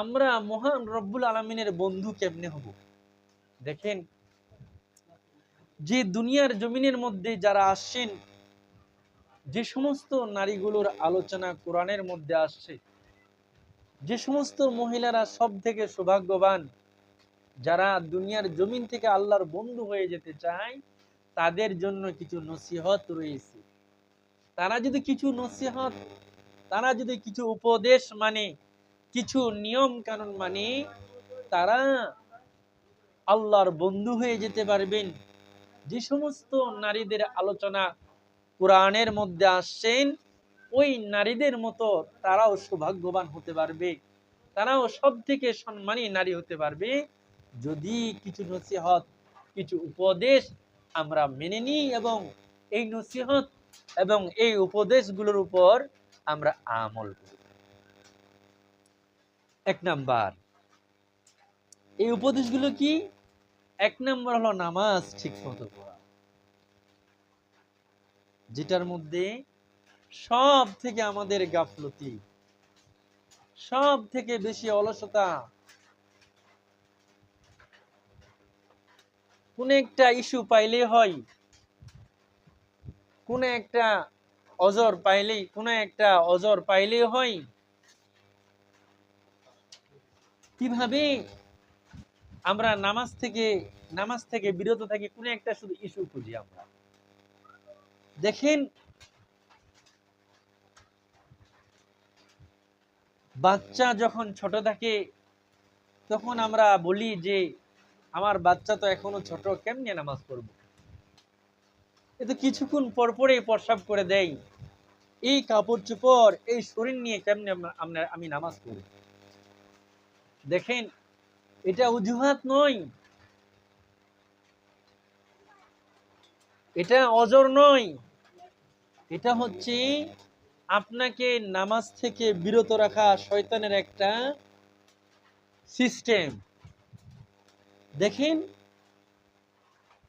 আমরা মহান রব্বুল আলমিনের বন্ধু কেমনে হব? দেখেন, যে দুনিয়ার জমিনের মধ্যে যারা আসছেন, যে সমস্ত নারীগুলোর আলোচনা কোরআনের মধ্যে আসছে, যে সমস্ত মহিলারা সব থেকে সৌভাগ্যবান, যারা দুনিয়ার জমিন থেকে আল্লাহর বন্ধু হয়ে যেতে চায়, তাদের জন্য কিছু নসিহত রয়েছে। তারা যদি কিছু নসিহত, তারা যদি কিছু উপদেশ মানে কিছু নিয়ম কানুন মানে তারা আল্লাহর বন্ধু হয়ে যেতে পারবেন। যে সমস্ত নারীদের আলোচনা কোরআনের মধ্যে আসছেন, ওই নারীদের মতো তারাও সৌভাগ্যবান হতে পারবে। তারাও সব থেকে সম্মানী নারী হতে পারবে। যদি কিছু নসিহত, কিছু উপদেশ আমরা মেনে নিই এবং এই নসিহত এবং এই উপদেশগুলোর উপর আমরা আমল করি। এক নাম্বার। এই উপদেশগুলো কি? এক নাম্বার হলো নামাজ ঠিক মতো পড়া। যেটার মধ্যে সব থেকে আমাদের গাফলতি সব থেকে বেশি অলসতা, কোন একটা ইস্যু পাইলে হয়, কোন একটা অজর পাইলেই, কোন একটা অজর পাইলে হয় কীভাবে আমরা নামাজ থেকে নামাজ থেকে বিরত থাকি, কোন একটা শুধু ইস্যু খুঁজি আমরা। দেখেন, বাচ্চা যখন ছোট থাকে, তখন আমরা বলি যে, আমার বাচ্চা তো এখনও ছোট, কেমনে নামাজ পড়ব? এ তো কিছুক্ষণ পর পরে প্রসাব করে দেয়। এই কাপড় চোপড়, এই শরীর নিয়ে কেমনে আমরা আমি নামাজ পড়ি দেখেন, এটা অজুহাত নয়। এটা অজর নয়। এটা হচ্ছে আপনাকে নামাজ থেকে বিরত রাখা শয়তানের একটা সিস্টেম। দেখেন,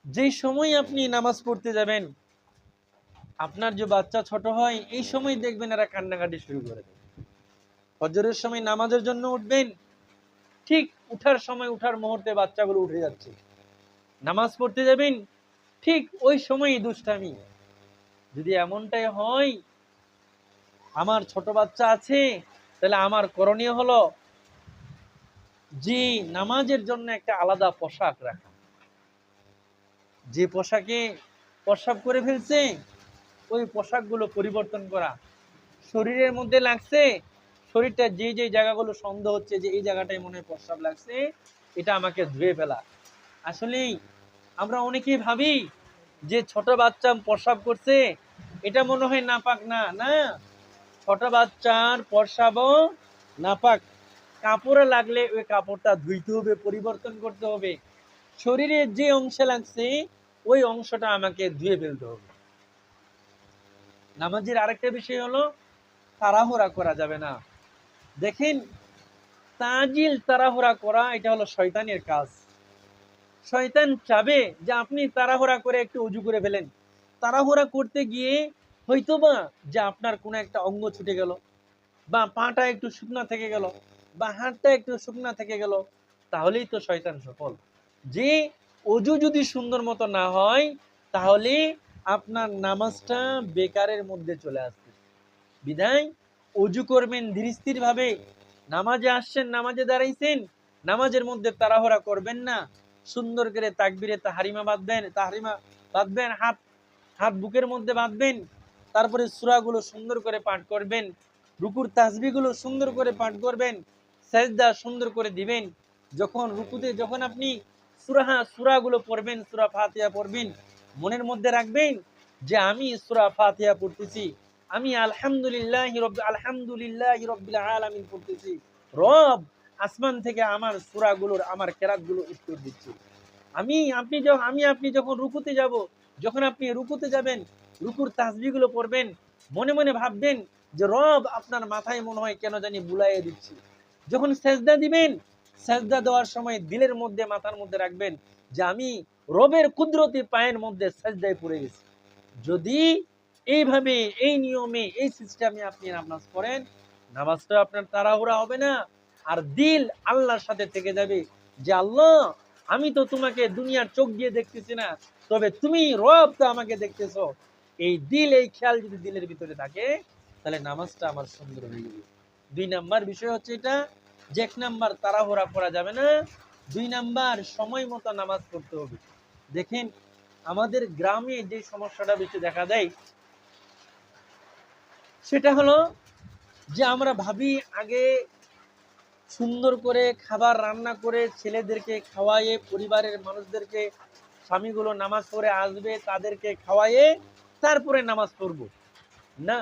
যেই সময় আপনি নামাজ পড়তে যাবেন, আপনার যে বাচ্চা ছোট হয়, এই সময় দেখবেন এরা কান্নাকাটি শুরু করে দেবে ফজরের সময় নামাজের জন্য উঠবেন ঠিক উঠার সময়, উঠার মুহূর্তে বাচ্চাগুলো উঠে যাচ্ছে। নামাজ পড়তে যাবেন, ঠিক ওই সময়ই দুষ্টামি। যদি এমনটাই হয়, আমার ছোট বাচ্চা আছে, তাহলে আমার করণীয় হলো যে নামাজের জন্য একটা আলাদা পোশাক রাখা। যে পোশাকে প্রসাব করে ফেলছে, ওই পোশাকগুলো পরিবর্তন করা। শরীরের মধ্যে লাগছে শরীরটা যে যে জায়গাগুলো সন্দেহ হচ্ছে যে এই জায়গাটায় মনে হয় প্রস্রাব লাগছে, এটা আমাকে ধুয়ে ফেলা। আসলেই আমরা অনেকেই ভাবি যে ছোট বাচ্চা প্রস্রাব করছে, এটা মনে হয় নাপাক না না। ছোট বাচ্চার প্রস্রাবও নাপাক। কাপড়ে লাগলে ওই কাপড়টা ধুইতে হবে, পরিবর্তন করতে হবে। শরীরের যে অংশে লাগছে, ওই অংশটা আমাকে ধুয়ে ফেলতে হবে। নামাজের আরেকটা বিষয় হলো, তাড়াহুড়া করা যাবে না। দেখেন, তাজিল তাড়াহুড়া করা এটা হলো শয়তানের কাজ। শয়তান চাবে যে আপনি তাড়াহুড়া করে একটু উজু করে ফেলেন। তাড়াহুড়া করতে গিয়ে হয়তোবা যে আপনার কোনো একটা অঙ্গ ছুটে গেল, বা পাটা একটু শুকনা থেকে গেল, বা হাতটা একটু শুকনা থেকে গেল, তাহলেই তো শয়তান সফল। যে অজু যদি সুন্দর মতো না হয়, তাহলে আপনার নামাজটা বেকারের মধ্যে চলে আসবে। বিধায় অজু করবেন ধীরস্থির ভাবে নামাজে আসছেন, নামাজে দাঁড়াইছেন, নামাজের মধ্যে তাড়াহুড়া করবেন না। সুন্দর করে তাকবিরে তাহারিমা বাঁধবেন তাহারিমা বাঁধবেন, হাত হাত বুকের মধ্যে বাঁধবেন, তারপরে সুরাগুলো সুন্দর করে পাঠ করবেন, রুকুর তাসবিগুলো সুন্দর করে পাঠ করবেন, সেজদা সুন্দর করে দিবেন। যখন রুকুতে, যখন আপনি সুরাহা, সুরাগুলো পড়বেন, সুরা ফাতিহা পড়বেন, মনের মধ্যে রাখবেন যে আমি সুরা ফাতিয়া পড়তেছি। আমি আলহামদুলিল্লাহ আলহামদুলিল্লাহ আলামিন পড়তেছি। রব আসমান থেকে আমার সুরাগুলোর, আমার কেরাতগুলো উত্তর দিচ্ছে। আমি, আপনি যখন আমি, আপনি যখন রুকুতে যাব, যখন আপনি রুকুতে যাবেন, রুকুর তাসবিগুলো পড়বেন, মনে মনে ভাববেন যে রব আপনার মাথায় মনে হয় কেন জানি বুলাইয়ে দিচ্ছি। যখন সেজদা দিবেন, সেজদা দেওয়ার সময় দিলের মধ্যে, মাথার মধ্যে রাখবেন যে আমি রবের কুদরতি পায়ের মধ্যে সেজদায় পড়ে গেছি। যদি এইভাবে, এই নিয়মে, এই সিস্টেমে আপনি নামাজ পড়েন। নামাজটা আপনার তাড়াহুড়া হবে না। আর দিল আল্লাহর সাথে থেকে যাবে যে, আল্লাহ, আমি তো তোমাকে দুনিয়ার চোখ দিয়ে দেখতেছি না, তবে তুমি রব তো আমাকে দেখতেছো। এই দিল, এই খেয়াল যদি দিলের ভিতরে থাকে, তাহলে নামাজটা আমার সুন্দর হয়ে যাবে। দুই নাম্বার বিষয় হচ্ছে এটা, যে এক নাম্বার তাড়াহুড়া করা যাবে না, দুই নাম্বার সময় মতো নামাজ পড়তে হবে। দেখেন, আমাদের গ্রামে যে সমস্যাটা বেশি দেখা দেয় সেটা হলো যে আমরা ভাবি আগে সুন্দর করে খাবার রান্না করে ছেলেদেরকে খাওয়াইয়ে, পরিবারের মানুষদেরকে, স্বামীগুলো নামাজ পড়ে আসবে, তাদেরকে খাওয়াইয়ে তারপরে নামাজ পড়ব। না।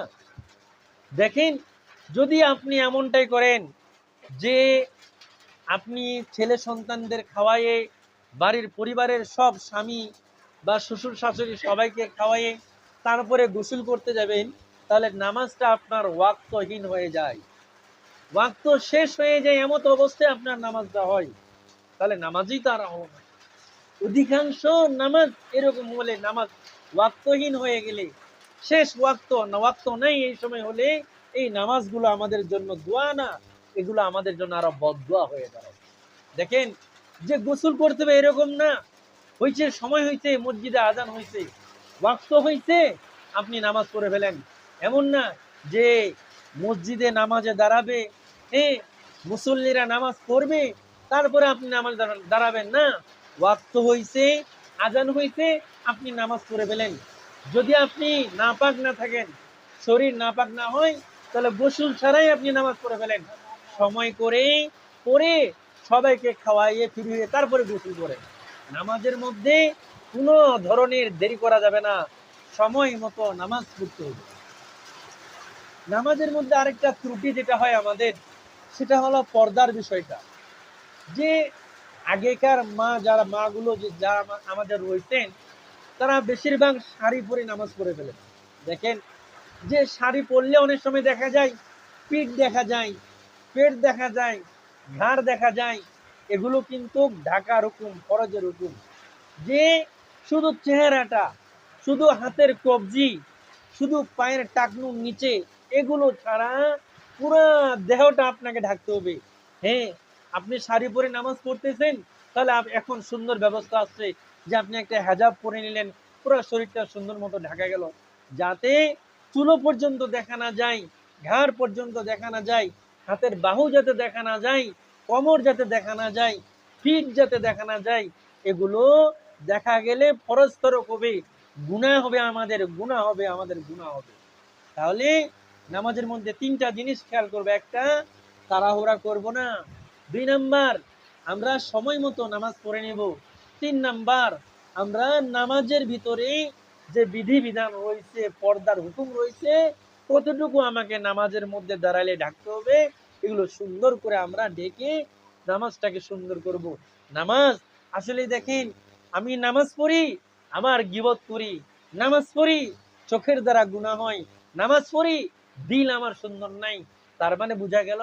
দেখেন, যদি আপনি এমনটাই করেন যে আপনি ছেলে সন্তানদের খাওয়াইয়ে, বাড়ির পরিবারের সব স্বামী বা শ্বশুর শাশুড়ি সবাইকে খাওয়াইয়ে তারপরে গোসল করতে যাবেন তাহলে নামাজটা আপনার ওয়াক্তহীন হয়ে যায়। ওয়াক্ত শেষ হয়ে যায় এমত অবস্থায় আপনার নামাজটা হয়। তাহলে নামাজই তো আর হবে অধিকাংশ নামাজ এরকম হলে নামাজ ওয়াক্তহীন হয়ে গেলে শেষ ওয়াক্ত ওয়াক্ত নেই এই সময় হলে এই নামাজগুলো আমাদের জন্য দোয়া না, এগুলো আমাদের জন্য আরও বদোয়া হয়ে দাঁড়ায়। দেখেন, যে গোসল করতে হবে এরকম না। হয়েছে সময় হয়েছে মসজিদে আজান হয়েছে ওয়াক্ত হয়েছে আপনি নামাজ পড়ে ফেলেন। এমন না যে মসজিদে নামাজে দাঁড়াবে হ্যাঁ মুসল্লিরা নামাজ পড়বে, তারপরে আপনি নামাজ দাঁড়াবেন না। ওয়াক্ত হয়েছে আজান হয়েছে আপনি নামাজ পড়ে ফেলেন। যদি আপনি নাপাক না থাকেন, শরীর নাপাক না হয়, তাহলে গোসল ছাড়াই আপনি নামাজ পড়ে ফেলেন। সময় করে পরে সবাইকে খাওয়াইয়ে ফিরিয়ে তারপরে গোসল করে। নামাজের মধ্যে কোনো ধরনের দেরি করা যাবে না। সময় মতো নামাজ পড়তে হবে। নামাজের মধ্যে আরেকটা ত্রুটি যেটা হয় আমাদের, সেটা হলো পর্দার বিষয়টা। যে আগেকার মা যারা, মাগুলো যে যারা আমা- আমাদের রয়েছেন, তারা বেশিরভাগ শাড়ি পরে নামাজ পড়ে ফেলে। দেখেন, যে শাড়ি পরলে অনেক সময় দেখা যায়, পিঠ দেখা যায়, পেট দেখা যায়, ঘাড় দেখা যায়, এগুলো কিন্তু ঢাকার রকম, ফরজের হুকুম যে শুধু চেহারাটা, শুধু হাতের কবজি, শুধু পায়ের টাকনুর নিচে এগুলো ছাড়া পুরো দেহটা আপনাকে ঢাকতে হবে। হ্যাঁ আপনি শাড়ি পরে নামাজ পড়তেছেন, তাহলে এখন সুন্দর ব্যবস্থা আছে যে আপনি একটা হেজাব পরে নিলেন, পুরো শরীরটা সুন্দর মতো ঢাকা গেল। যাতে চুলো পর্যন্ত দেখা না যায়, ঘাড় পর্যন্ত দেখা না যায়, হাতের বাহু যাতে দেখা না যায়, কোমর যাতে দেখা না যায় পিঠ যাতে দেখা না যায়, এগুলো দেখা গেলে পরস্পরক হবে গুণা হবে আমাদের গুণা হবে, আমাদের গুণা হবে। তাহলে নামাজের মধ্যে তিনটা জিনিস খেয়াল করবে। একটা, তাড়াহুড়া করব না। দুই নাম্বার, আমরা সময় মতো নামাজ পড়ে নেব। তিন নাম্বার, আমরা নামাজের ভিতরে যে বিধি বিধান রয়েছে, পর্দার হুকুম রয়েছে, কতটুকু আমাকে নামাজের মধ্যে দাঁড়ালে ঢাকতে হবে, এগুলো সুন্দর করে আমরা ডেকে নামাজটাকে সুন্দর করব। নামাজ, আসলে দেখেন, আমি নামাজ পড়ি, আমার গিবত করি। নামাজ পড়ি, চোখের দ্বারা গুণা হয়। নামাজ পড়ি দিল আমার সুন্দর নাই। তার মানে বোঝা গেল,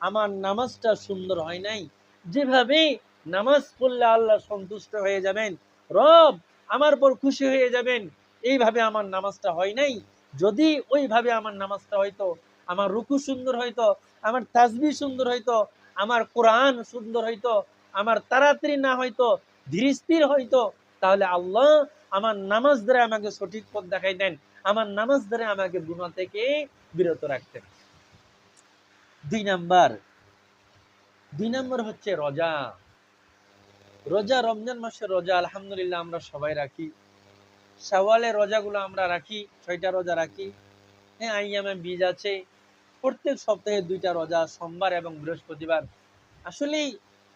আমার নামাজটা সুন্দর হয় নাই। যেভাবে নামাজ পড়লে আল্লাহ সন্তুষ্ট হয়ে যাবেন, রব আমার পর খুশি হয়ে যাবেন, এইভাবে আমার নামাজটা হয় নাই। যদি ওইভাবে আমার নামাজটা হয়তো, আমার রুকু সুন্দর হয়তো, আমার তাজবি সুন্দর হয়তো, আমার কোরআন সুন্দর হয়তো, আমার তাড়াতাড়ি না হয়তো ধীরস্থির হয়তো, তাহলে আল্লাহ আমার নামাজ দ্বারা আমাকে সঠিক পথ দেখাই দেন। আমার নামাজ দ্বারা আমাকে গুণা থেকে বিরত রাখতেন। দুই নাম্বার দুই নাম্বার হচ্ছে রোজা। রোজা, রমজান মাসের রোজা, আলহামদুলিল্লাহ আমরা সবাই রাখি। শাওয়ালের রোজাগুলো আমরা রাখি, ছয়টা রোজা রাখি। হ্যাঁ আইয়ামে বীজ আছে। প্রত্যেক সপ্তাহে দুইটা রোজা, সোমবার এবং বৃহস্পতিবার। আসলে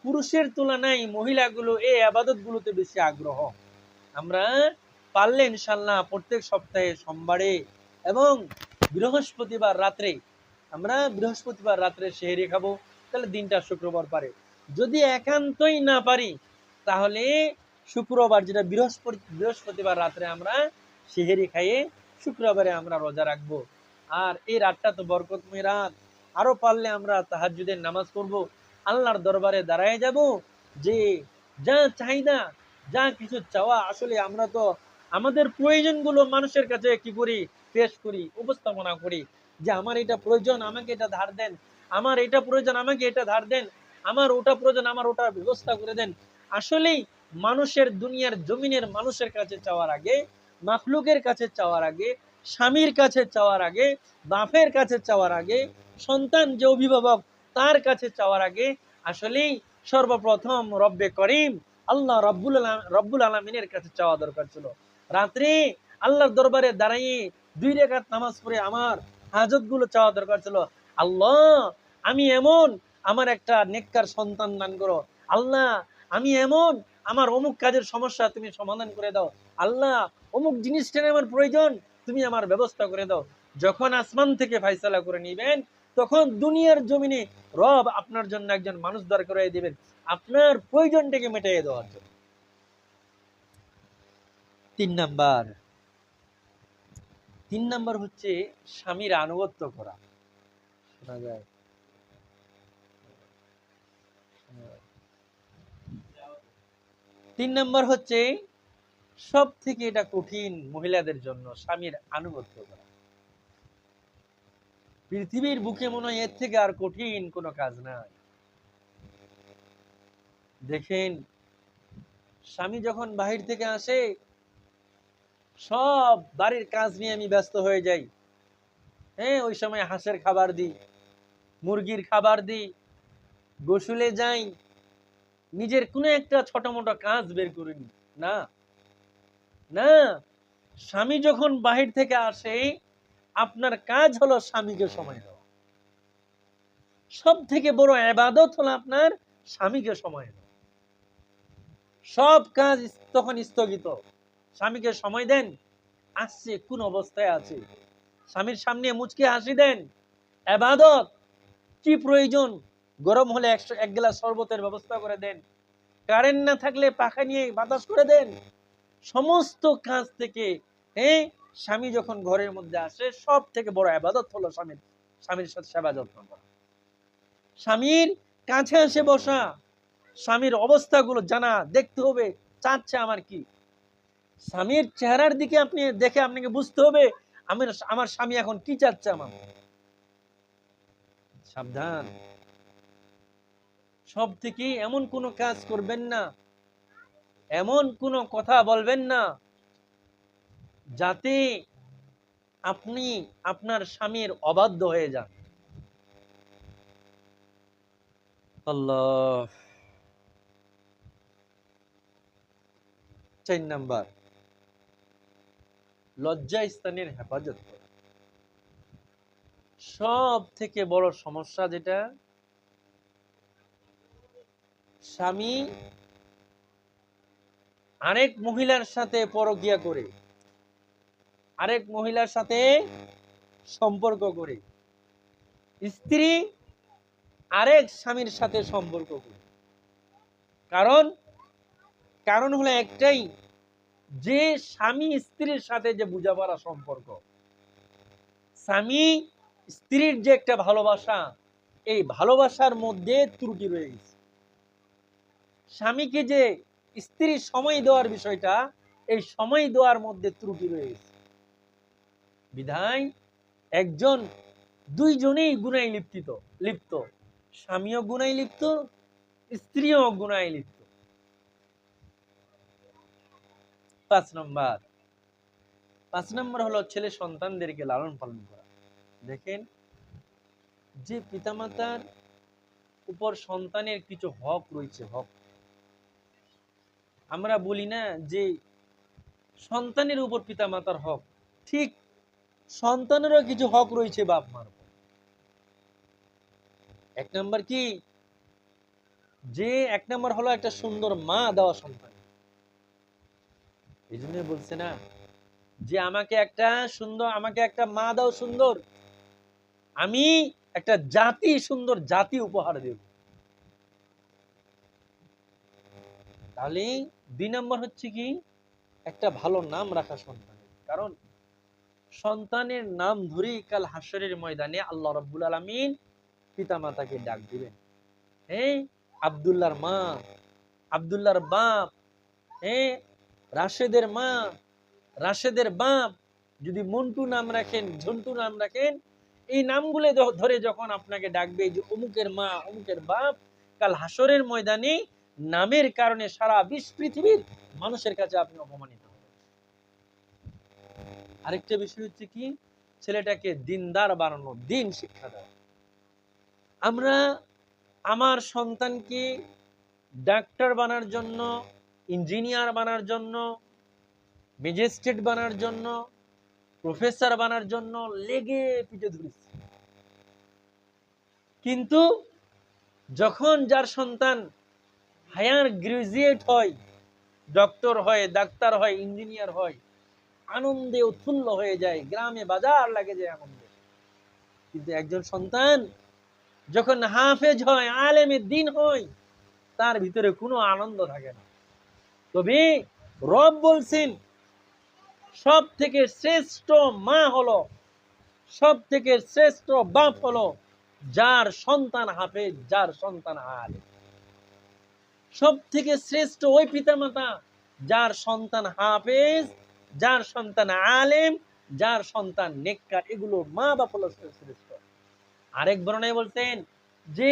পুরুষের তুলনায় মহিলাগুলো এই আবাদত গুলোতে বেশি আগ্রহ। আমরা পারলে ইনশাল্লাহ প্রত্যেক সপ্তাহে সোমবারে এবং বৃহস্পতিবার রাত্রে আমরা বৃহস্পতিবার রাত্রে সেহেরি খাব, তাহলে দিনটা শুক্রবার পারে। যদি একান্তই না পারি, তাহলে শুক্রবার যেটা বৃহস্পতি, বৃহস্পতিবার রাত্রে আমরা সেহেরি খাইয়ে শুক্রবারে আমরা রোজা রাখব। আর এই রাতটা তো বরকতময় রাত। আরও পারলে আমরা তাহাজ্জুদের নামাজ পড়ব, আল্লাহর দরবারে দাঁড়ায় যাব যে যা চাহিদা, যা কিছু চাওয়া, আসলে আমরা তো আমাদের প্রয়োজনগুলো মানুষের কাছে কি করি? পেশ করি, উপস্থাপনা করি যে আমার এটা প্রয়োজন, আমাকে এটা ধার দেন। আমার এটা প্রয়োজন, আমাকে এটা ধার দেন। আমার ওটা প্রয়োজন, আমার ওটা ব্যবস্থা করে দেন। আসলেই মানুষের দুনিয়ার জমিনের মানুষের কাছে চাওয়ার আগে মাফলুকের কাছে চাওয়ার আগে, স্বামীর কাছে চাওয়ার আগে, বাপের কাছে চাওয়ার আগে, সন্তান যে অভিভাবক, তার কাছে চাওয়ার আগে, আসলেই সর্বপ্রথম রব্বে করিম আল্লাহ রব্বুল আলাম রব্বুল আলমিনের কাছে চাওয়া দরকার ছিল। রাত্রে আল্লাহর দরবারে দাঁড়িয়ে দুই রেখাত নামাজ পড়ে আমার হাজতগুলো চাওয়া দরকার ছিল। আল্লাহ, আমি এমন আমার একটা নেককার সন্তান দান করো। আল্লাহ, আমি এমন আমার অমুক কাজের সমস্যা তুমি সমাধান করে দাও। আল্লাহ, অমুক জিনিসটা আমার প্রয়োজন, তুমি আমার ব্যবস্থা করে দাও। যখন আসমান থেকে ফাইসালা করে নিবেন, তখন দুনিয়ার জমিনে রব আপনার জন্য একজন মানুষ দাঁড় করে দিবেন। আপনার প্রয়োজনটাকে মেটাইয়ে দেওয়ার জন্য। তিন নাম্বার তিন নাম্বার হচ্ছে স্বামীর আনুগত্য করা। শোনা যায়। তিন নাম্বার হচ্ছে সব থেকে এটা কঠিন মহিলাদের জন্য স্বামীর আনুগত্য করা। পৃথিবীর বুকে মনে হয় এর থেকে আর কঠিন কোনো কাজ নাই। দেখেন, স্বামী যখন বাহির থেকে আসে সব বাড়ির কাজ নিয়ে আমি ব্যস্ত হয়ে যাই। হ্যাঁ ওই সময় হাঁসের খাবার দিই, মুরগির খাবার দিই, গোসলে যাই, নিজের কোনো একটা ছোট মোটো কাজ বের করিনি না না, স্বামী যখন বাহির থেকে আসে, আপনার কাজ হলো স্বামীকে সময় দেওয়া। সব থেকে বড় আবাদত হলো আপনার স্বামীকে সময় দেওয়া। সব কাজ তখন স্থগিত। স্বামীকে সময় দেন? আসছে, কোন অবস্থায় আছে? স্বামীর সামনে মুচকে হাসি দেন? আবাদত? কি প্রয়োজন? গরম হলে এক গ্লাস শরবতের ব্যবস্থা করে দেন। কারেন্ট না থাকলে পাখা নিয়ে বাতাস করে দেন? সমস্ত কাজ থেকে হ্যাঁ স্বামী যখন ঘরের মধ্যে আসে, সব থেকে বড় আবাদত হলো স্বামীর স্বামীর সাথে সেবা যত্ন করা। স্বামীর কাছে এসে বসা, স্বামীর অবস্থাগুলো জানা, দেখতে হবে, চাচ্ছে আমার কি? স্বামীর চেহারার দিকে আপনি দেখে আপনাকে বুঝতে হবে, আমার আমার স্বামী এখন কি চাচ্ছে আমার? সাবধান। সব থেকে এমন কোনো কাজ করবেন না, এমন কোনো কথা বলবেন না, যাতে আপনি আপনার স্বামীর অবাধ্য হয়ে যান। আল্লাহ। চার নাম্বার। লজ্জা স্থানের হেফাজত করা। সব থেকে বড় সমস্যা যেটা, স্বামী আরেক মহিলার সাথে পরকিয়া করে, আরেক মহিলার সাথে সম্পর্ক করে, স্ত্রী আরেক স্বামীর সাথে সম্পর্ক করে। কারণ কারণ হলো একটাই যে স্বামী স্ত্রীর সাথে যে বোঝাপড়া সম্পর্ক, স্বামী স্ত্রীর যে একটা ভালোবাসা, এই ভালোবাসার মধ্যে ত্রুটি রয়ে গেছে। স্বামীকে যে স্ত্রীর সময় দেওয়ার বিষয়টা, এই সময় দেওয়ার মধ্যে ত্রুটি রয়ে গেছে। বিধায় একজন, দুইজনেই গুনায় লিপ্তিত, লিপ্ত। স্বামীও গুনায় লিপ্ত, স্ত্রীও গুনায় লিপ্ত। পাঁচ নম্বর। পাঁচ নম্বর হলো ছেলে সন্তানদেরকে লালন পালন করা। দেখেন, যে পিতামাতার উপর সন্তানের কিছু হক রয়েছে, হক। আমরা বলি না যে সন্তানের উপর পিতামাতার হক, ঠিক সন্তানেরও কিছু হক রয়েছে বাপ মার উপর। এক নম্বর কি? যে এক নম্বর হলো একটা সুন্দর মা দেওয়া সন্তান। এই জন্য বলছে না যে আমাকে একটা সুন্দর, আমাকে একটা মা দাও সুন্দর। আমি একটা জাতি সুন্দর জাতি উপহার দেব। তাহলে দুই নম্বর হচ্ছে কি, একটা ভালো নাম রাখা সন্তানের। কারণ সন্তানের নাম ধরেই কাল হাসরের ময়দানে আল্লাহ রব্বুল আলমিন পিতা মাতাকে ডাক দিবেন। হ্যাঁ আবদুল্লাহর মা, আবদুল্লাহর বাপ হ্যাঁ রাশেদের মা, রাশেদের বাপ যদি মন্টু নাম রাখেন, ঝন্টু নাম রাখেন, এই নামগুলো ধরে যখন আপনাকে ডাকবে যে অমুকের মা, অমুকের বাপ, কাল হাসরের ময়দানে নামের কারণে সারা বিশ্ব পৃথিবীর মানুষের কাছে আপনি অপমানিত হবেন। আরেকটা বিষয় হচ্ছে কি? ছেলেটাকে দিনদার বানানো, দিন শিক্ষা দেওয়া। আমরা আমার সন্তানকে ডাক্তার বানার জন্য ইঞ্জিনিয়ার বানার জন্য, ম্যাজিস্ট্রেট বানার জন্য, প্রফেসর বানার জন্য লেগে পিঠে ধরেছি। কিন্তু যখন যার সন্তান হায়ার গ্রাজুয়েট হয়, ডক্টর হয়, ডাক্তার হয়, ইঞ্জিনিয়ার হয়, আনন্দে উৎফুল্ল হয়ে যায়, গ্রামে বাজার লাগে যায় আনন্দে। কিন্তু একজন সন্তান যখন হাফেজ হয় আলেমে দিন হয়, তার ভিতরে কোনো আনন্দ থাকে না। তবে রব বলছেন সব থেকে শ্রেষ্ঠ মা হলো সব থেকে শ্রেষ্ঠ বাপ হলো যার সন্তান হাফেজ, যার সন্তান আলেম। সব থেকে শ্রেষ্ঠ ওই পিতামাতা যার সন্তান হাফেজ, যার সন্তান আলেম, যার সন্তান নেককার, এগুলো মা বাপ হলো শ্রেষ্ঠ। আরেক বর্ণায় বলতেন যে,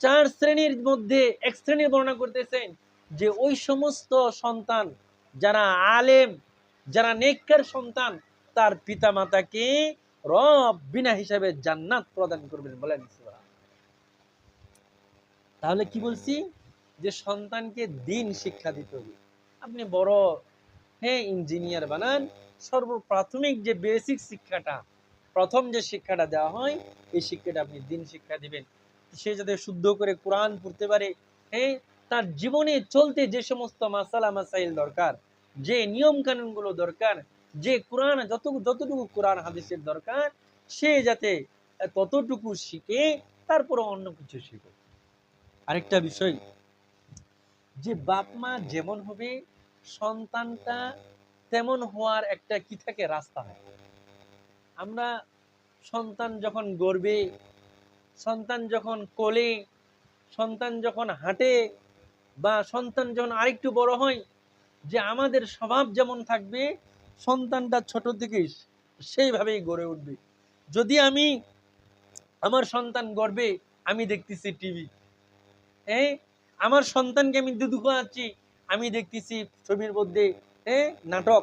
চার শ্রেণির মধ্যে এক শ্রেণির বর্ণনা করতেছেন যে ওই সমস্ত সন্তান যারা আলেম, যারা নেককার সন্তান, তার পিতা মাতাকে রব বিনা হিসাবে জান্নাত প্রদান করবেন বলেন তাহলে কি বলছি? যে সন্তানকে দিন শিক্ষা দিতে হবে। আপনি বড় হ্যাঁ ইঞ্জিনিয়ার বানান, সর্বপ্রাথমিক যে বেসিক শিক্ষাটা, প্রথম যে শিক্ষাটা দেওয়া হয়, এই শিক্ষাটা আপনি দিন শিক্ষা দিবেন। সে যাতে শুদ্ধ করে কোরআন পড়তে পারে হ্যাঁ তার জীবনে চলতে যে সমস্ত মাসালা, মাসাইল দরকার, যে নিয়ম কানুনগুলো দরকার, যে কোরআন, যত, যতটুকু কোরআন, হাদিসের দরকার, সে যাতে ততটুকু শিখে তারপরে অন্য কিছু শিখে। আরেকটা বিষয়, যে বাপ মা যেমন হবে, সন্তানটা তেমন হওয়ার একটা কি থাকে? রাস্তা হয় আমরা সন্তান যখন গর্বে সন্তান যখন কোলে, সন্তান যখন হাঁটে বা সন্তান যখন আরেকটু বড় হয়, যে আমাদের স্বভাব যেমন থাকবে, সন্তানটা ছোট থেকে সেইভাবেই গড়ে উঠবে। যদি আমি আমার সন্তান গর্বে, আমি দেখতেছি টিভি হ্যাঁ আমার সন্তানকে আমি দুধ খাওয়াচ্ছি, আমি দেখতেছি ছবির মধ্যে হ্যাঁ নাটক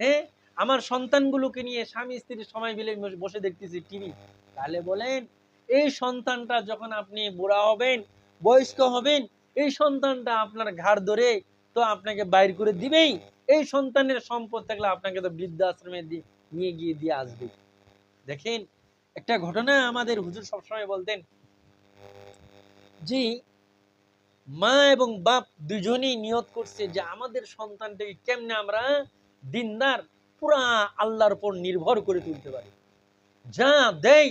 হ্যাঁ আমার সন্তানগুলোকে নিয়ে স্বামী স্ত্রীর সময় মিলে বসে দেখতেছি টিভি, তাহলে বলেন, এই সন্তানটা যখন আপনি বুড়া হবেন, বয়স্ক হবেন এই সন্তানটা আপনার ঘাড় ধরে তো আপনাকে বাইর করে দিবেই। এই সন্তানের সম্পদ থাকলে আপনাকে তো বৃদ্ধাশ্রমে নিয়ে গিয়ে দিয়ে আসবে। দেখেন, একটা ঘটনা আমাদের হুজুর সবসময় বলতেন যে, মা এবং বাপ দুজনেই নিয়ত করছে যে আমাদের সন্তানটাকে কেমনে আমরা দিনদার পুরা আল্লাহর উপর নির্ভর করে তুলতে পারি। যা দেয়,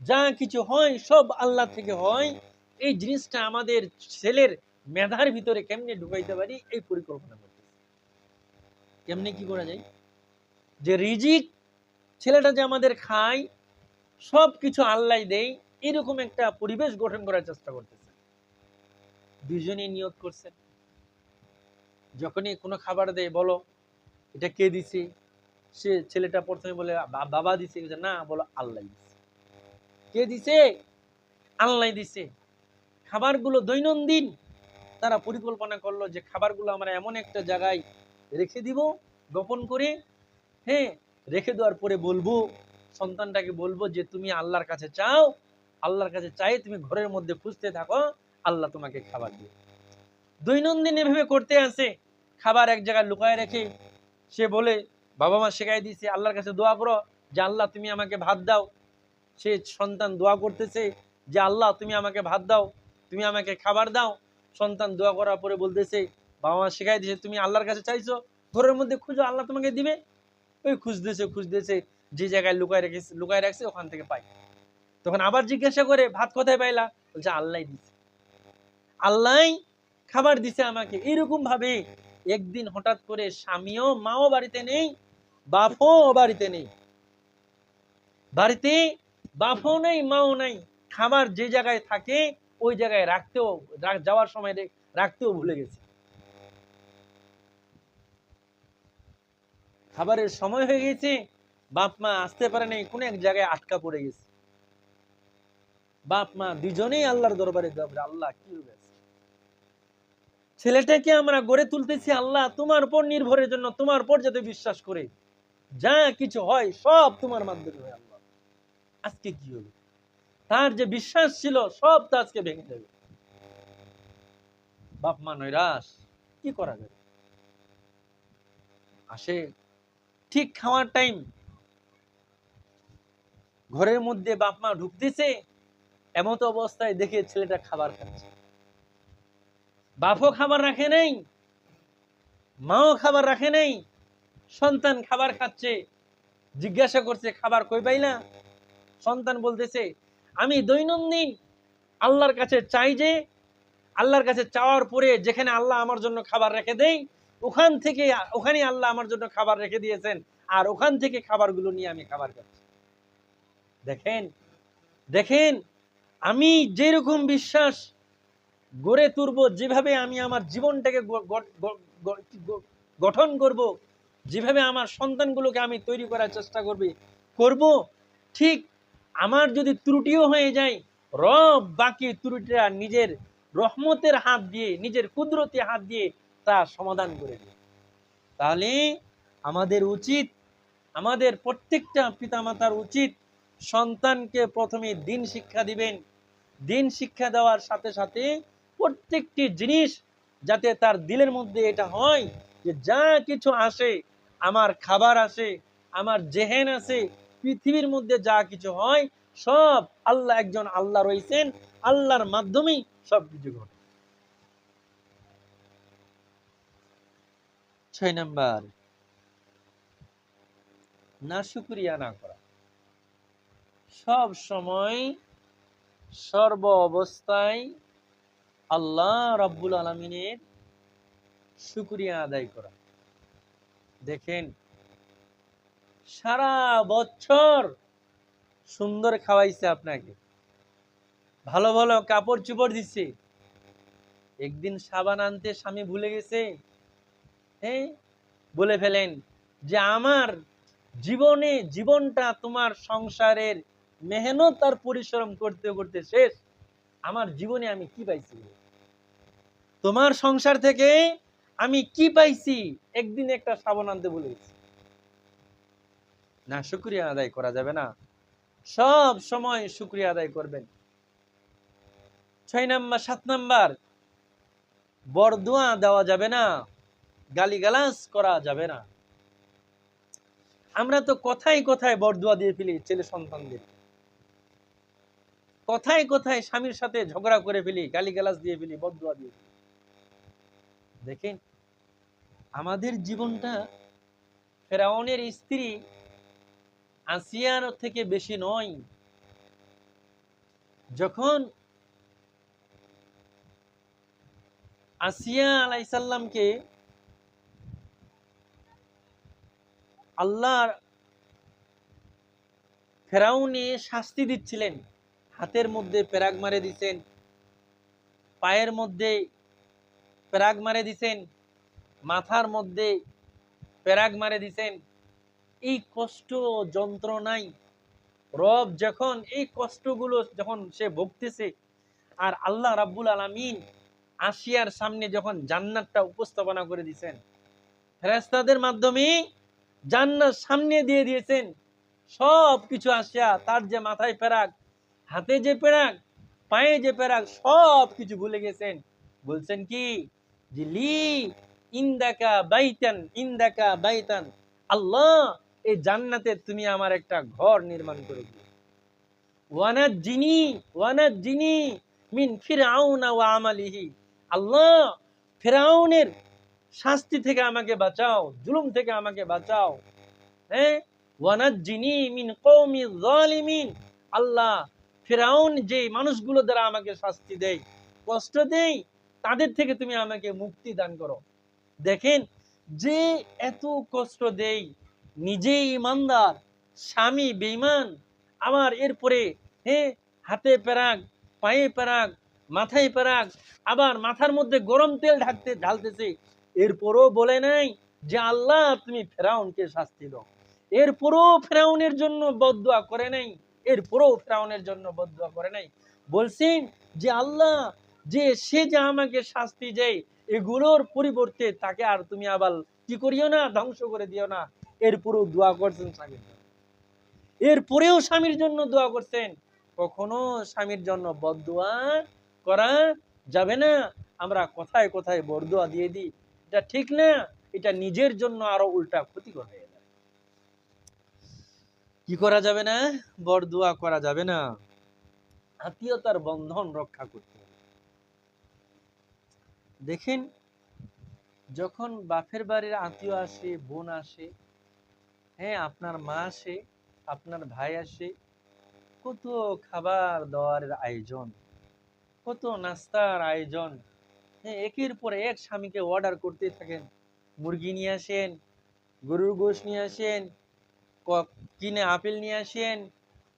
যা কিছু হয় সব আল্লাহ থেকে হয়। এই জিনিসটা আমাদের ছেলের মেধার ভিতরে কেমনে ঢুকাইতে পারি, এই পরিকল্পনা করতেছি। কেমনে কি করা যায়? যে রিজিক ছেলেটা যে আমাদের খায় সব কিছু আল্লাহ দেয়, এরকম একটা পরিবেশ গঠন করার চেষ্টা করতেছে। দুজনেই নিয়ত করছেন। যখনই কোনো খাবার দেয়, বলো, এটা কে দিছে? সে ছেলেটা প্রথমে বলে বাবা দিছে। না, বলো, আল্লাহ দিছে। কে দিছে? আল্লাহ দিছে। খাবারগুলো দৈনন্দিন তারা পরিকল্পনা করল যে খাবারগুলো আমরা এমন একটা জায়গায় রেখে দিব, গোপন করে হ্যাঁ রেখে দেওয়ার পরে বলব, সন্তানটাকে বলব যে তুমি আল্লাহর কাছে চাও, আল্লাহর কাছে চাই তুমি ঘরের মধ্যে খুঁজতে থাকো, আল্লাহ তোমাকে খাবার দিবে। দৈনন্দিন এভাবে করতে আসে, খাবার এক জায়গায় লুকায় রেখে, সে বলে, বাবা মা শেখাই দিয়েছে, আল্লাহর কাছে দোয়া করো যে আল্লাহ তুমি আমাকে ভাত দাও। সে সন্তান দোয়া করতেছে যে আল্লাহ তুমি আমাকে ভাত দাও। তুমি আমাকে খাবার দাও। সন্তান দোয়া করার পরে বলতেছে, বাবা মা শেখাই দিয়েছে তুমি আল্লাহর কাছে চাইছো? ঘরের মধ্যে খুঁজো, আল্লাহ তোমাকে দিবে? ওই খুঁজতেছে খুঁজতেছে, যে জায়গায় লুকায় রেখেছে, লুকায় রাখছে, ওখান থেকে পাই তখন আবার জিজ্ঞাসা করে, ভাত কোথায় পাইলা? বলছে আল্লাহ দিছে। আল্লাহ খাবার দিছে আমাকে। এরকম ভাবে একদিন হঠাৎ করে স্বামীও, মাও বাড়িতে নেই, বাপও বাড়িতে নেই। বাড়িতে বাপও নেই, মাও নাই। খাবার যে জায়গায় থাকে ওই জায়গায় রাখতেও যাওয়ার সময় রাখতেও ভুলে গেছে। খাবারের সময় হয়ে গেছে, বাপ মা আসতে পারে নাই, কোন এক জায়গায় আটকা পড়ে গেছে। বাপ মা দুজনেই আল্লাহর দরবারে যাবে আল্লাহ, কি হবে আজকে? ছেলেটাকে আমরা গড়ে তুলতেছি আল্লাহ, তোমার উপর নির্ভরের জন্য, তোমার উপর যাতে বিশ্বাস করে। যা কিছু হয়, সব তোমার মাধ্যমে হয় আল্লাহ। আজকে কি হলো? তার যে বিশ্বাস ছিল, সব তো আজকে ভেঙে যাবে। বাপ মা নৈরাশ, কি করা যাবে? আসে ঠিক খাওয়ার টাইম ঘরের মধ্যে বাপ মা ঢুকতেছে, এমত অবস্থায় দেখে ছেলেটা খাবার খাচ্ছে। বাপও খাবার রাখে নেই, মাও খাবার রাখে নেই, সন্তান খাবার খাচ্ছে, জিজ্ঞাসা করছে, খাবার কই পাইলা? সন্তান বলতেছে আমি দৈনন্দিন আল্লাহর কাছে চাই যে, আল্লাহর কাছে চাওয়ার পরে যেখানে আল্লাহ আমার জন্য খাবার রেখে দেই, ওখান থেকে ওখানে আল্লাহ আমার জন্য খাবার রেখে দিয়েছেন, আর ওখান থেকে খাবারগুলো নিয়ে আমি খাবার খাচ্ছি। দেখেন দেখেন, আমি যেরকম বিশ্বাস গড়ে তুলব, যেভাবে আমি আমার জীবনটাকে গঠন করব, যেভাবে আমার সন্তানগুলোকে আমি তৈরি করার চেষ্টা করবি, করব, ঠিক আমার যদি ত্রুটিও হয়ে যায়, রব বাকি ত্রুটিটা নিজের রহমতের হাত দিয়ে, নিজের কুদরতি হাত দিয়ে তা সমাধান করে দেবে। তাহলে আমাদের উচিত, আমাদের প্রত্যেকটা পিতামাতার উচিত সন্তানকে প্রথমে দিন শিক্ষা দিবেন। দিন শিক্ষা দেওয়ার সাথে সাথে প্রত্যেকটি জিনিস যাতে তার দিলের মধ্যে এটা হয় যে যা কিছু আসে, আমার খাবার আসে, আমার জেহেন আছে পৃথিবীর মধ্যে যা কিছু হয়, সব আল্লাহ একজন আল্লাহ রয়েছেন। আল্লাহর মাধ্যমেই সব কিছু ঘটে। ছয় নাম্বার, না শুক্রিয়া না করা। সব সময় সর্ব অবস্থায় আল্লাহ রব্বুল আলমিনের শুক্রিয়া আদায় করা। দেখেন সারা বছর সুন্দর খাওয়াইছে আপনাকে। ভালো ভালো কাপড় চোপড় দিচ্ছে একদিন সাবান আনতে স্বামী ভুলে গেছে। হ্যাঁ বলে ফেলেন যে আমার জীবনে জীবনটা তোমার সংসারের মেহনত আর পরিশ্রম করতে করতে শেষ। আমার জীবনে আমি কি পাইছি? তোমার সংসার থেকে আমি কি পাইছি? একদিন একটা সাবান আনতে ভুলে গেছি। না, শুক্রিয়া আদায় করা যাবে না। সব সময় শুক্রিয়া আদায় করবেন। ছয় নাম্বার, সাত নাম্বার, বরদোয়া দেওয়া যাবে না, গালিগালাজ করা যাবে না। আমরা তো কথায় কথায় বরদোয়া দিয়ে ফেলি ছেলে সন্তানদের। কথায় কথায় স্বামীর সাথে ঝগড়া করে ফেলি, গালিগালাজ দিয়ে ফেলি, বরদোয়া দিয়ে ফেলি। দেখেন, আমাদের জীবনটা ফেরাউনের স্ত্রী আসিয়ার থেকে বেশি নয়। যখন আসিয়া আলাইসাল্লামকে আল্লাহর ফেরাউনে শাস্তি দিচ্ছিলেন, হাতের মধ্যে প্যারাগ মারে দিছেন, পায়ের মধ্যে প্যারাগ মারে দিছেন, মাথার মধ্যে প্যারাগ মারে দিছেন এই কষ্ট যন্ত্রণাই। রব যখন এই কষ্টগুলো যখন সে ভুগতেছে, আর আল্লাহ রাব্বুল আলামিন আসিয়ার সামনে যখন জান্নাতটা উপস্থাপনা করে দিয়েছেন ফেরেশতাদের মাধ্যমে জান্নাত সামনে দিয়ে দিয়েছেন সব কিছু আসিয়া তার যে মাথায় পেরাক হাতে যে পেরাক পায়ে যে পেরাক সব কিছু ভুলে গেছেন। বলছেন কি? যে লি ইন্দাকা বাইতান ইন্দাকা বাইতান, আল্লাহ এই জান্নাতে তুমি আমার একটা ঘর নির্মাণ করে শাস্তি থেকে আমাকে বাঁচাও, জুলুম থেকে আমাকে বাঁচাও। হ্যাঁ? ওয়ানাত জিনি মিন কওমি যালিমিন। আল্লাহ, ফেরাউন যে মানুষগুলো দ্বারা আমাকে শাস্তি দেয়, কষ্ট দেয়, তাদের থেকে তুমি আমাকে মুক্তি দান করো। দেখেন, যে এত কষ্ট দেই নিজে ইমানদার, স্বামী বেঈমান আমার এরপরে হ্যাঁ হাতে পেরাক পায়ে পেরাক মাথায় পেরাক আবার মাথার মধ্যে গরম তেল ঢাকতে, ঢালতেছে। এরপরও বলে নাই যে, আল্লাহ তুমি ফেরাউনকে শাস্তি দাও। এরপরও ফেরাউনের জন্য বদুয়া করে নাই। এরপরও ফেরাউনের জন্য বদুয়া করে নাই। বলছেন যে, আল্লাহ, যে সে যে আমাকে শাস্তি দেয়, এগুলোর পরিবর্তে তাকে আর তুমি আবার কি করিও না, ধ্বংস করে দিও না। এরপরেও দোয়া করছেন স্বামীর জন্য। এরপরেও স্বামীর জন্য দোয়া করছেন। কখনো স্বামীর জন্য বদুয়া করা যাবে না। আমরা কোথায় কোথায় বরদুয়া দিয়ে দিই। এটা ঠিক না, এটা নিজের জন্য আরও উল্টা ক্ষতিকর হয়ে যায়। কি করা যাবে না? বরদোয়া করা যাবে না। আত্মীয়তার বন্ধন রক্ষা করতে হবে। দেখেন, যখন বাপের বাড়ির আত্মীয় আসে, বোন আসে হ্যাঁ আপনার মা আসে, আপনার ভাই আসে। কত খাবার দাবারের আয়োজন, কত নাস্তার আয়োজন। হ্যাঁ একের পর এক স্বামীকে অর্ডার করতে থাকেন। মুরগি নিয়ে আসেন, গরুর গোশ নিয়ে আসেন কিনে আপেল নিয়ে আসেন,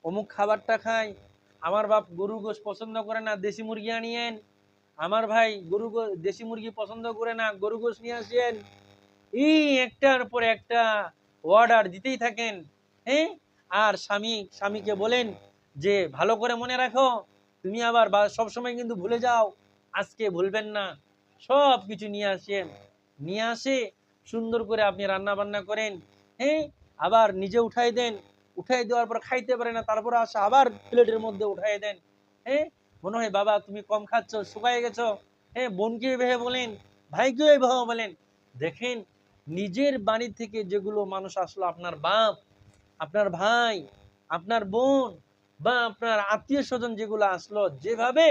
অমুক খাবারটা খাই আমার বাপ গরুর গোশ পছন্দ করে না, দেশি মুরগি আনিয়েন। আমার ভাই গরু দেশি মুরগি পছন্দ করে না গরু গোশ নিয়ে আসেন। এই একটার পর একটা অর্ডার দিতেই থাকেন হ্যাঁ? আর স্বামী, স্বামীকে বলেন যে, ভালো করে মনে রাখো, তুমি আবার সব সময় কিন্তু ভুলে যাও, আজকে ভুলবেন না। সব কিছু নিয়ে আসেন নিয়ে আসে, সুন্দর করে আপনি রান্না বান্না করেন হ্যাঁ? আবার নিজে উঠাই দেন, উঠাই দেওয়ার পর খাইতে পারে না, তারপর আসে আবার প্লেটের মধ্যে উঠাই দেন হ্যাঁ? মনে হয়, বাবা, তুমি কম খাচ্ছ, শুকায় গেছো। হ্যাঁ বোনকে এভাবে বলেন, ভাইকেও এভাবে বলেন। দেখেন নিজের বাড়ি থেকে যেগুলো মানুষ আসলো, আপনার বাপ, আপনার ভাই, আপনার বোন বা আপনার আত্মীয় স্বজন যেগুলো আসলো, যেভাবে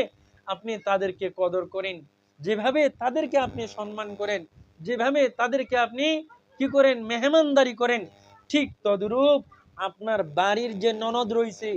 আপনি তাদেরকে কদর করেন, যেভাবে তাদেরকে আপনি সম্মান করেন, যেভাবে তাদেরকে আপনি কি করেন, মেহমানদারি করেন, ঠিক তদরূপ আপনার বাড়ির যে ননদ রয়েছে